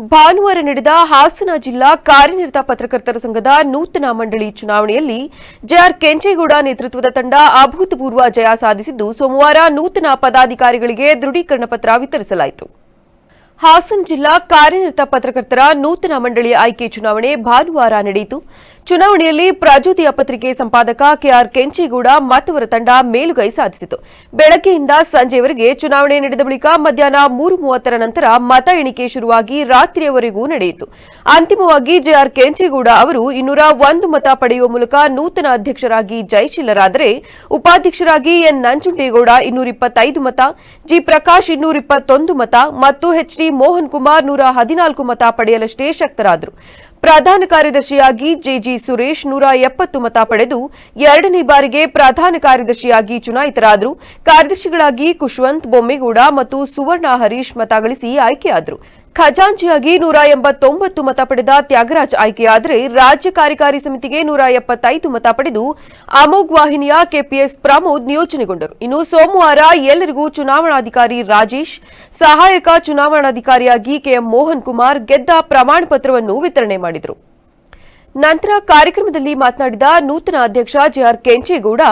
ಭಾನುವಾರ ನಡೆದ ಹಾಸನ ಜಿಲ್ಲಾ ಕಾರ್ಯನಿರತ ಪತ್ರಕರ್ತರ ಸಂಘದ ನೂತನ ಮಂಡಳಿ ಚುನಾವಣೆಯಲ್ಲಿ ಜೆಆರ್ ಕೆಂಚೇಗೌಡ ನೇತೃತ್ವದ ತಂಡ ಅಭೂತಪೂರ್ವ ಜಯ ಸಾಧಿಸಿದ್ದು, ಸೋಮವಾರ ನೂತನ ಪದಾಧಿಕಾರಿಗಳಿಗೆ ದೃಢೀಕರಣ ಪತ್ರ ವಿತರಿಸಲಾಯಿತು. ಹಾಸನ ಜಿಲ್ಲಾ ಕಾರ್ಯನಿರತ ಪತ್ರಕರ್ತರ ನೂತನ ಮಂಡಳಿ ಆಯ್ಕೆ ಚುನಾವಣೆ ಭಾನುವಾರ ನಡೆಯಿತು. ಚುನಾವಣೆಯಲ್ಲಿ ಪ್ರಾಜೋತಿಯ ಪತ್ರಿಕೆ ಸಂಪಾದಕ ಕೆಆರ್ ಕೆಂಚೇಗೌಡ ಮತ್ತವರ ತಂಡ ಮೇಲುಗೈ ಸಾಧಿಸಿತು. ಬೆಳಗ್ಗೆಯಿಂದ ಸಂಜೆಯವರೆಗೆ ಚುನಾವಣೆ ನಡೆದ ಬಳಿಕ ಮಧ್ಯಾಹ್ನ ಮೂರು ಮೂವತ್ತರ ನಂತರ ಮತ ಎಣಿಕೆ ಶುರುವಾಗಿ ರಾತ್ರಿಯವರೆಗೂ ನಡೆಯಿತು. ಅಂತಿಮವಾಗಿ ಜೆಆರ್ ಕೆಂಚೇಗೌಡ ಅವರು ಇನ್ನೂರ ಒಂದು ಮತ ಪಡೆಯುವ ಮೂಲಕ ನೂತನ ಅಧ್ಯಕ್ಷರಾಗಿ ಜಯಶೀಲರಾದರೆ ಉಪಾಧ್ಯಕ್ಷರಾಗಿ ಎನ್ ನಂಜುಂಡೇಗೌಡ ಇನ್ನೂರ ಮತ, ಜಿ ಪ್ರಕಾಶ್ ಇನ್ನೂರ ಇಪ್ಪತ್ತೊಂದು ಮತ ಮತ್ತು ಎಚ್ಡಿ ಮೋಹನ್ ಕುಮಾರ್ ನೂರ ಹದಿನಾಲ್ಕು ಮತ ಪಡೆಯಲಷ್ಟೇ ಶಕ್ತರಾದರು. ಪ್ರಧಾನ ಕಾರ್ಯದರ್ಶಿಯಾಗಿ ಜೆಜಿ ಸುರೇಶ್ ನೂರ ಎಪ್ಪತ್ತು ಮತ ಪಡೆದು ಎರಡನೇ ಬಾರಿಗೆ ಪ್ರಧಾನ ಕಾರ್ಯದರ್ಶಿಯಾಗಿ ಚುನಾಯಿತರಾದರು. ಕಾರ್ಯದರ್ಶಿಗಳಾಗಿ ಕುಶ್ವಂತ್ ಬೊಮ್ಮೇಗೌಡ ಮತ್ತು ಸುವರ್ಣ ಹರೀಶ್ ಮತ ಗಳಿಸಿ ಆಯ್ಕೆಯಾದರು. ಖಜಾಂಚಿಯಾಗಿ ನೂರ ಎಂಬತ್ತೊಂಬತ್ತು ಮತ ಪಡೆದ ತ್ಯಾಗರಾಜ್ ಆಯ್ಕೆಯಾದರೆ ರಾಜ್ಯ ಕಾರ್ಯಕಾರಿ ಸಮಿತಿಗೆ ನೂರ ಎಪ್ಪತ್ತೈದು ಮತ ಪಡೆದು ಅಮೋಘ್ ವಾಹಿನಿಯ ಕೆಪಿಎಸ್ ಪ್ರಮೋದ್ ನಿಯೋಜನೆಗೊಂಡರು. ಇನ್ನು ಸೋಮವಾರ ಎಲ್ಲರಿಗೂ ಚುನಾವಣಾಧಿಕಾರಿ ರಾಜೇಶ್, ಸಹಾಯಕ ಚುನಾವಣಾಧಿಕಾರಿಯಾಗಿ ಕೆಎಂ ಮೋಹನ್ ಕುಮಾರ್ ಗೆದ್ದ ಪ್ರಮಾಣ ಪತ್ರವನ್ನು ವಿತರಣೆ ಮಾಡಿದರು. ನಂತರ ಕಾರ್ಯಕ್ರಮದಲ್ಲಿ ಮಾತನಾಡಿದ ನೂತನ ಅಧ್ಯಕ್ಷ ಜೆಆರ್ ಕೆಂಚೇಗೌಡ,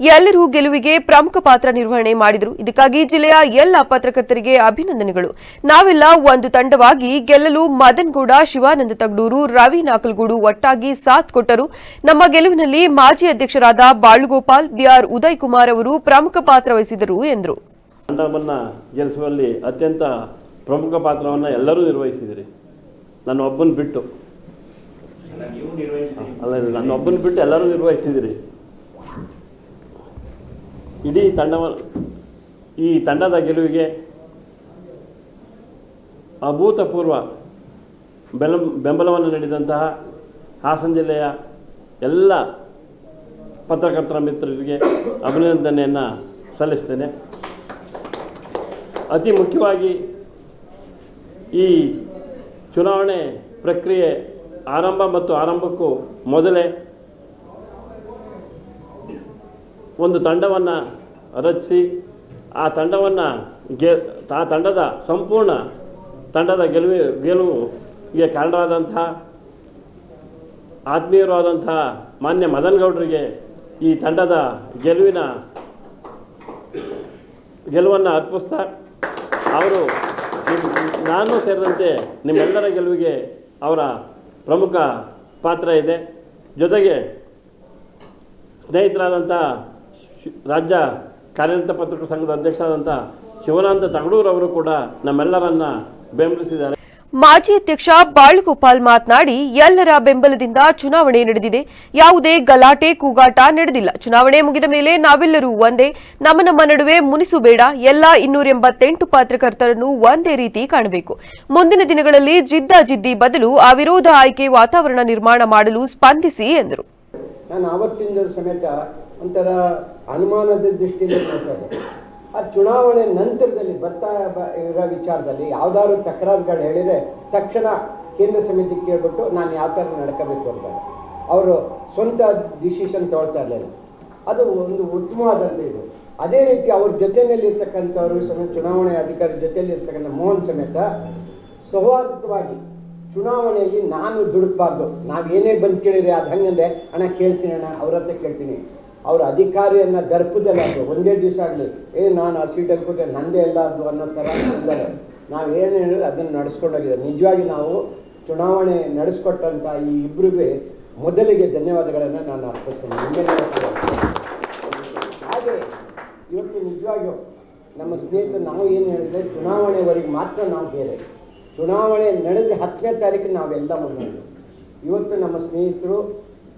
ಎಲ್ಲರೂ ಗೆಲುವಿಗೆ ಪ್ರಮುಖ ಪಾತ್ರ ನಿರ್ವಹಣೆ ಮಾಡಿದರು. ಇದಕ್ಕಾಗಿ ಜಿಲ್ಲೆಯ ಎಲ್ಲ ಪತ್ರಕರ್ತರಿಗೆ ಅಭಿನಂದನೆಗಳು. ನಾವೆಲ್ಲ ಒಂದು ತಂಡವಾಗಿ ಗೆಲ್ಲಲು ಮದನ್ಗೌಡ, ಶಿವಾನಂದ ತಗಡೂರು, ರವಿ ನಾಕಲ್ಗೂಡು ಒಟ್ಟಾಗಿ ಸಾಥ್ ಕೊಟ್ಟರು. ನಮ್ಮ ಗೆಲುವಿನಲ್ಲಿ ಮಾಜಿ ಅಧ್ಯಕ್ಷರಾದ ಬಾಳುಗೋಪಾಲ್, ಬಿಆರ್ ಉದಯ್ ಕುಮಾರ್ ಅವರು ಪ್ರಮುಖ ಪಾತ್ರ ವಹಿಸಿದರು ಎಂದರು. ಪ್ರಮುಖ ಪಾತ್ರವನ್ನು ಎಲ್ಲರೂ ನಿರ್ವಹಿಸಿದಿರಿ. ನನ್ನ ಒಬ್ಬನ ಬಿಟ್ಟು. ಅಲ್ಲ ನನ್ನ ಒಬ್ಬನ ಬಿಟ್ಟು ಎಲ್ಲರೂ ನಿರ್ವಹಿಸಿದಿರಿ ಇಡೀ ತಂಡವ, ಈ ತಂಡದ ಗೆಲುವಿಗೆ ಅಭೂತಪೂರ್ವ ಬೆಲ, ಬೆಂಬಲವನ್ನು ನೀಡಿದಂತಹ ಹಾಸನ ಜಿಲ್ಲೆಯ ಎಲ್ಲ ಪತ್ರಕರ್ತರ ಮಿತ್ರರಿಗೆ ಅಭಿನಂದನೆಯನ್ನು ಸಲ್ಲಿಸ್ತೇನೆ. ಅತಿ ಮುಖ್ಯವಾಗಿ ಈ ಚುನಾವಣೆ ಪ್ರಕ್ರಿಯೆ ಆರಂಭ ಮತ್ತು ಆರಂಭಕ್ಕೂ ಮೊದಲೇ ಒಂದು ತಂಡವನ್ನು ರಚಿಸಿ, ಆ ತಂಡವನ್ನು ಗೆ, ಆ ತಂಡದ ಸಂಪೂರ್ಣ ತಂಡದ ಗೆಲುವಿ, ಗೆಲುವಿಗೆ ಕಾರಣರಾದಂತಹ, ಆತ್ಮೀಯರಾದಂತಹ ಮಾನ್ಯ ಮದನ್ ಗೌಡರಿಗೆ ಈ ತಂಡದ ಗೆಲುವಿನ ಗೆಲುವನ್ನು ಅರ್ಪಿಸ್ತಾ, ಅವರು, ನಾನು ಸೇರಿದಂತೆ ನಿಮ್ಮೆಲ್ಲರ ಗೆಲುವಿಗೆ ಅವರ ಪ್ರಮುಖ ಪಾತ್ರ ಇದೆ. ಜೊತೆಗೆ ಸ್ನೇಹಿತರಾದಂಥ ರಾಜ್ಯ ಕಾರ್ಯನಿರತ ಪತ್ರಕರ್ತರ ಸಂಘದ ಅಧ್ಯಕ್ಷರಾದಂಥ ಶಿವನಾಂತ ತಗಡೂರವರು ಕೂಡ ನಮ್ಮೆಲ್ಲರನ್ನ ಬೆಂಬಲಿಸಿದ್ದಾರೆ. ಮಾಜಿ ಅಧ್ಯಕ್ಷ ಬಾಳುಗೋಪಾಲ್ ಮಾತನಾಡಿ, ಎಲ್ಲರ ಬೆಂಬಲದಿಂದ ಚುನಾವಣೆ ನಡೆದಿದೆ. ಯಾವುದೇ ಗಲಾಟೆ, ಕೂಗಾಟ ನಡೆದಿಲ್ಲ. ಚುನಾವಣೆ ಮುಗಿದ ಮೇಲೆ ನಾವೆಲ್ಲರೂ ಒಂದೇ. ನಮ್ಮ ನಮ್ಮ ನಡುವೆ ಮುನಿಸು ಬೇಡ. ಎಲ್ಲ ಇನ್ನೂರ ಎಂಬತ್ತೆಂಟು ಪತ್ರಕರ್ತರನ್ನು ಒಂದೇ ರೀತಿ ಕಾಣಬೇಕು. ಮುಂದಿನ ದಿನಗಳಲ್ಲಿ ಜಿದ್ದಿ ಬದಲು ಅವಿರೋಧ ಆಯ್ಕೆ ವಾತಾವರಣ ನಿರ್ಮಾಣ ಮಾಡಲು ಸ್ಪಂದಿಸಿ ಎಂದರು. ಸಮೇತ ಒಂಥರ ಅನುಮಾನದ ದೃಷ್ಟಿಯಿಂದ ಆ ಚುನಾವಣೆ ನಂತರದಲ್ಲಿ ಬರ್ತಾ ಇರೋ ವಿಚಾರದಲ್ಲಿ ಯಾವ್ದಾದ್ರು ತಕರಾರುಗಳು ಹೇಳಿದರೆ ತಕ್ಷಣ ಕೇಂದ್ರ ಸಮಿತಿ ಕೇಳ್ಬಿಟ್ಟು ನಾನು ಯಾವ ಥರ ನಡ್ಕೋಬೇಕು ಅಂತ. ಅವರು ಸ್ವಂತ ಡಿಸಿಷನ್ ತಗೊಳ್ತಾ ಇರಲಿಲ್ಲ. ಅದು ಒಂದು ಉತ್ತಮವಾದಂಥ ಇದು. ಅದೇ ರೀತಿ ಅವ್ರ ಜೊತೆಯಲ್ಲಿ ಇರ್ತಕ್ಕಂಥವ್ರು ಸಮೇತ ಚುನಾವಣೆ ಅಧಿಕಾರಿ ಜೊತೆಯಲ್ಲಿ ಇರ್ತಕ್ಕಂಥ ಮೋಹನ್ ಸಮೇತ ಸೌಹಾರ್ದವಾಗಿ ಚುನಾವಣೆಯಲ್ಲಿ ನಾನು ದುಡುಕ್ಬಾರ್ದು. ನಾವೇನೇ ಬಂದು ಕೇಳಿರಿ ಅದು ಹಂಗಂದ್ರೆ, ಅಣ್ಣ ಕೇಳ್ತೀನಿ ಅಣ್ಣ, ಅವ್ರ ಹತ್ರ ಕೇಳ್ತೀನಿ. ಅವ್ರ ಅಧಿಕಾರಿಯನ್ನ ದರ್ಪದಲ್ಲಿ ಅದು ಒಂದೇ ದಿವಸ ಆಗಲಿ, ಏ, ನಾನು ಆ ಸೀಟಲ್ಲಿ ಕೊಟ್ಟೆ ನಂದೇ ಎಲ್ಲ ಅದು ಅನ್ನೋ ಥರ ಇದ್ದಾರೆ ನಾವು ಏನು ಹೇಳಿದ್ರೆ ಅದನ್ನು ನಡೆಸ್ಕೊಂಡೋಗಿದೆ ನಿಜವಾಗಿ ನಾವು ಚುನಾವಣೆ ನಡೆಸ್ಕೊಟ್ಟಂಥ ಈ ಇಬ್ಬರಿಗೂ ಮೊದಲಿಗೆ ಧನ್ಯವಾದಗಳನ್ನು ನಾನು ಅರ್ಪಿಸ್ತೇನೆ. ಹಾಗೆ ಇವತ್ತು ನಿಜವಾಗಿಯೂ ನಮ್ಮ ಸ್ನೇಹಿತರು ನಾವು ಏನು ಹೇಳಿದ್ರೆ, ಚುನಾವಣೆವರೆಗೆ ಮಾತ್ರ ನಾವು ಬೇರೆ. ಚುನಾವಣೆ ನಡೆದ ಹತ್ತನೇ ತಾರೀಕು ನಾವೆಲ್ಲ ಮುಂದೆ ಇವತ್ತು ನಮ್ಮ ಸ್ನೇಹಿತರು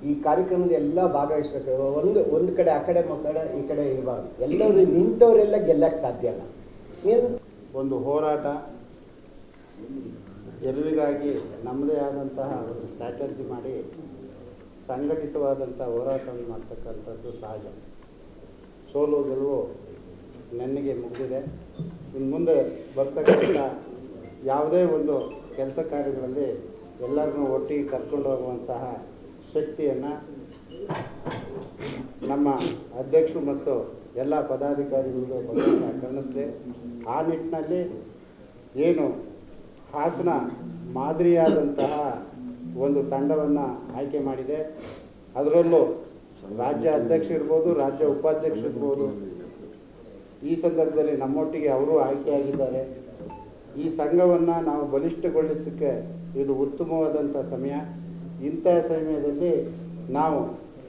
ಈ ಕಾರ್ಯಕ್ರಮದ ಎಲ್ಲ ಭಾಗವಹಿಸ್ಬೇಕು. ಒಂದು ಒಂದು ಕಡೆ ಆ ಕಡೆ ಮಕ್ಕಳ ಈ ಕಡೆ ಇರಬಾರ್ದು. ಎಲ್ಲರೂ ನಿಂತವರೆಲ್ಲ ಗೆಲ್ಲಕ್ಕೆ ಸಾಧ್ಯ ಇಲ್ಲ ಏನು? ಒಂದು ಹೋರಾಟ. ಗೆಲುವಿಗಾಗಿ ನಮ್ಮದೇ ಆದಂತಹ ಒಂದು ಸ್ಟ್ರಾಟಜಿ ಮಾಡಿ ಸಂಘಟಿತವಾದಂಥ ಹೋರಾಟವನ್ನು ಮಾಡ್ತಕ್ಕಂಥದ್ದು ಸಹಜ. ಸೋಲು, ಗೆಲುವು ನೆನ್ನೆಗೆ ಮುಗಿದಿದೆ. ಇನ್ನು ಮುಂದೆ ಬರ್ತಕ್ಕಂಥ ಯಾವುದೇ ಒಂದು ಕೆಲಸ ಕಾರ್ಯಗಳಲ್ಲಿ ಎಲ್ಲರನ್ನೂ ಒಟ್ಟಿಗೆ ಕರ್ಕೊಂಡು ಹೋಗುವಂತಹ ಶಕ್ತಿಯನ್ನು ನಮ್ಮ ಅಧ್ಯಕ್ಷರು ಮತ್ತು ಎಲ್ಲ ಪದಾಧಿಕಾರಿಗಳಿಗೂ ಭಗವಂತ ಕರುಣಿಸಲಿ ಆ ನಿಟ್ಟಿನಲ್ಲಿ ಏನು ಹಾಸನ ಮಾದರಿಯಾದಂತಹ ಒಂದು ತಂಡವನ್ನು ಆಯ್ಕೆ ಮಾಡಿದೆ. ಅದರಲ್ಲೂ ರಾಜ್ಯ ಅಧ್ಯಕ್ಷ ಇರ್ಬೋದು, ರಾಜ್ಯ ಉಪಾಧ್ಯಕ್ಷ ಇರ್ಬೋದು. ಈ ಸಂದರ್ಭದಲ್ಲಿ ನಮ್ಮೊಟ್ಟಿಗೆ ಅವರು ಆಯ್ಕೆಯಾಗಿದ್ದಾರೆ. ಈ ಸಂಘವನ್ನು ನಾವು ಬಲಿಷ್ಠಗೊಳಿಸಲಿಕ್ಕೆ ಇದು ಉತ್ತಮವಾದಂಥ ಸಮಯ. ಇಂಥ ಸಮಯದಲ್ಲಿ ನಾವು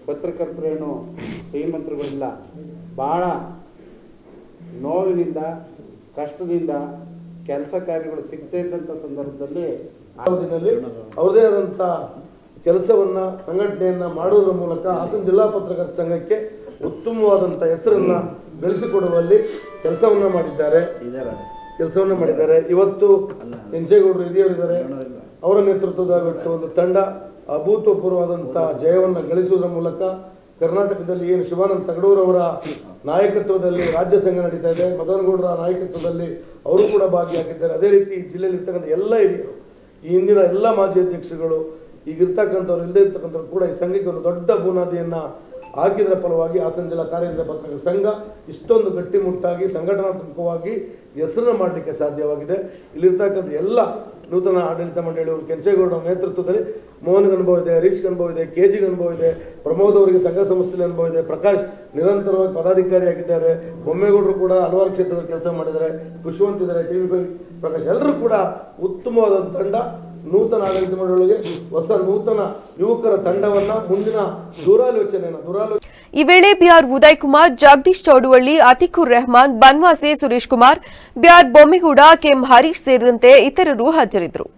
ಪತ್ರಕರ್ತರೇನು ಶ್ರೀಮಂತರುಗಳಿಲ್ಲ. ಭಾಳ ನೋವಿನಿಂದ ಕಷ್ಟದಿಂದ ಕೆಲಸ ಕಾರ್ಯಗಳು ಸಿಗ್ತಾ ಇದ್ದಂಥ ಸಂದರ್ಭದಲ್ಲಿ ಅವರದೇ ಆದಂಥ ಕೆಲಸವನ್ನು ಸಂಘಟನೆಯನ್ನು ಮಾಡುವುದರ ಮೂಲಕ ಹಾಸನ ಜಿಲ್ಲಾ ಪತ್ರಕರ್ತ ಸಂಘಕ್ಕೆ ಉತ್ತಮವಾದಂಥ ಹೆಸರನ್ನು ಬೆಳೆಸಿಕೊಡುವಲ್ಲಿ ಕೆಲಸವನ್ನು ಮಾಡಿದ್ದಾರೆ. ಕೆಲಸವನ್ನು ಮಾಡಿದ್ದಾರೆ. ಇವತ್ತು ಕೆಂಚೇಗೌಡರು ಹಿರಿಯರಿದ್ದಾರೆ. ಅವರ ನೇತೃತ್ವದ ಒಂದು ತಂಡ ಅಭೂತಪೂರ್ವವಾದಂಥ ಜಯವನ್ನು ಗಳಿಸುವುದರ ಮೂಲಕ ಕರ್ನಾಟಕದಲ್ಲಿ ಏನು ಶಿವಾನಂದ ತಗಡೂರವರ ನಾಯಕತ್ವದಲ್ಲಿ ರಾಜ್ಯ ಸಂಘ ನಡೀತಾ ಇದೆ. ಮದನಗೌಡರ ನಾಯಕತ್ವದಲ್ಲಿ ಅವರು ಕೂಡ ಭಾಗಿಯಾಗಿದ್ದಾರೆ. ಅದೇ ರೀತಿ ಜಿಲ್ಲೆಯಲ್ಲಿ ಇರ್ತಕ್ಕಂಥ ಎಲ್ಲ ಹಿರಿಯರು, ಈ ಹಿಂದಿನ ಎಲ್ಲ ಮಾಜಿ ಅಧ್ಯಕ್ಷರುಗಳು ಈಗಿರ್ತಕ್ಕಂಥವ್ರು ಇಲ್ಲದೇ ಇರ್ತಕ್ಕಂಥವ್ರು ಕೂಡ ಈ ಸಂಘಕ್ಕೆ ಒಂದು ದೊಡ್ಡ ಬುನಾದಿಯನ್ನ ಹಾಕಿದ್ರ ಫಲವಾಗಿ ಹಾಸನ ಜಿಲ್ಲಾ ಕಾರ್ಯನಿರ್ವಹ ಸಂಘ ಇಷ್ಟೊಂದು ಗಟ್ಟಿಮುಟ್ಟಾಗಿ ಸಂಘಟನಾತ್ಮಕವಾಗಿ ಹೆಸರನ್ನು ಮಾಡಲಿಕ್ಕೆ ಸಾಧ್ಯವಾಗಿದೆ. ಇಲ್ಲಿರ್ತಕ್ಕಂಥ ಎಲ್ಲ ನೂತನ ಆಡಳಿತ ಮಂಡಳಿಯವರು, ಕೆಂಚೇಗೌಡರ ನೇತೃತ್ವದಲ್ಲಿ ಮೋಹನ್ಗೆ ಅನುಭವ ಇದೆ, ಹರೀಶ್ಗೆ ಅನುಭವ ಇದೆ ಕೆ ಜಿಗೆ ಅನುಭವ ಇದೆ, ಪ್ರಮೋದ್ ಅವರಿಗೆ ಸಂಘ ಸಂಸ್ಥೆಯಲ್ಲಿ ಅನುಭವ ಇದೆ, ಪ್ರಕಾಶ್ ನಿರಂತರವಾಗಿ ಪದಾಧಿಕಾರಿಯಾಗಿದ್ದಾರೆ ಬೊಮ್ಮೇಗೌಡರು ಕೂಡ ಹಲವಾರು ಕ್ಷೇತ್ರದಲ್ಲಿ ಕೆಲಸ ಮಾಡಿದ್ದಾರೆ ಖುಷಿವಂತ ಇದ್ದಾರೆ, ಟಿ ಪ್ರಕಾಶ್ ಎಲ್ಲರೂ ಕೂಡ ಉತ್ತಮವಾದ ತಂಡ, ನೂತನ ಆಡಳಿತ ಮಂಡಳಿಗೆ ಹೊಸ ನೂತನ ಯುವಕರ ತಂಡವನ್ನ ಮುಂದಿನ ದೂರಾಲೋಚನೆಯನ್ನ ದುರಾಲೋಚನೆ ಈ ವೇಳೆ BR Uday Kumar Jagadish Chouduvalli, Atiqur Rehman, Banavasi Suresh Kumar BR Bommigowda, KM Harish ಸೇರಿದಂತೆ ಇತರರು ಹಾಜರಿದ್ದರು.